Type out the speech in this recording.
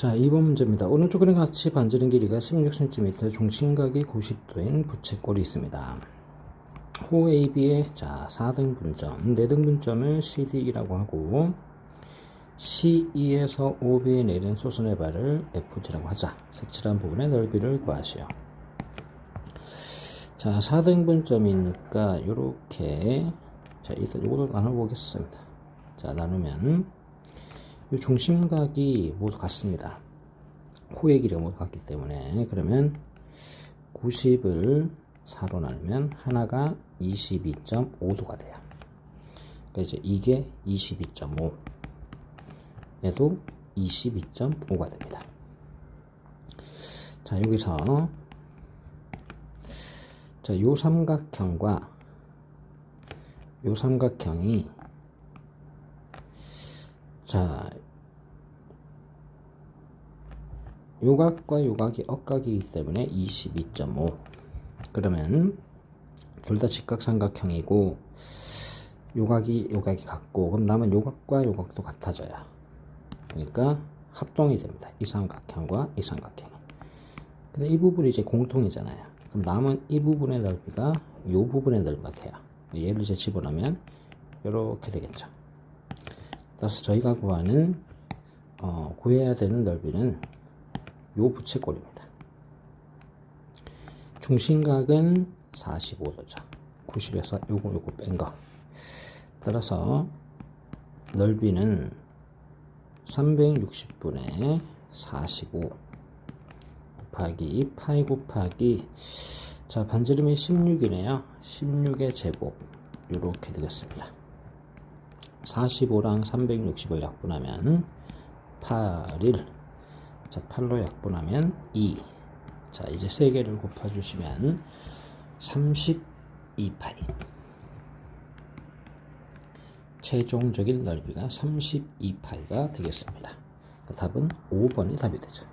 자, 2번 문제입니다. 오른쪽으로 같이 반지름 길이가 16cm, 중심각이 90도인 부채꼴이 있습니다. 호 AB의 자 4등분점, 4등분점을 CD라고 하고 C2에서 OB에 내린 소선의 발을 FG라고 하자. 색칠한 부분의 넓이를 구하시오. 자, 4등분점이니까 요렇게 자, 일단 요거를 나눠 보겠습니다. 자, 나누면 이 중심각이 모두 같습니다. 호의 길이가 모두 같기 때문에 그러면 90을 4로 나누면 하나가 22.5도가 돼요. 그러니까 이제 이게 22.5 얘도 22.5가 됩니다. 자 여기서 자요 삼각형과 요 삼각형이 자 요각과 요각이 억각이기 때문에 22.5 그러면 둘 다 직각삼각형이고 요각이 요각이 같고 그럼 남은 요각과 요각도 같아져야 그러니까 합동이 됩니다. 이 삼각형과 이 삼각형. 근데 이 부분이 이제 공통이잖아요. 그럼 남은 이 부분의 넓이가 요 부분의 넓이가 돼요 얘를 이제 집어넣으면 이렇게 되겠죠. 따라서 저희가 구하는 어, 구해야 되는 넓이는 요 부채꼴입니다. 중심각은 45도죠. 90에서 요거 요거 뺀 거. 따라서 넓이는 360분의 45 곱하기 파이 곱하기 자 반지름이 16이네요. 16의 제곱 이렇게 되겠습니다. 45랑 360을 약분하면 8일 자 8로 약분하면 2 자 이제 3개를 곱해주시면 32파이 최종적인 넓이가 32파이가 되겠습니다. 답은 5번이 답이 되죠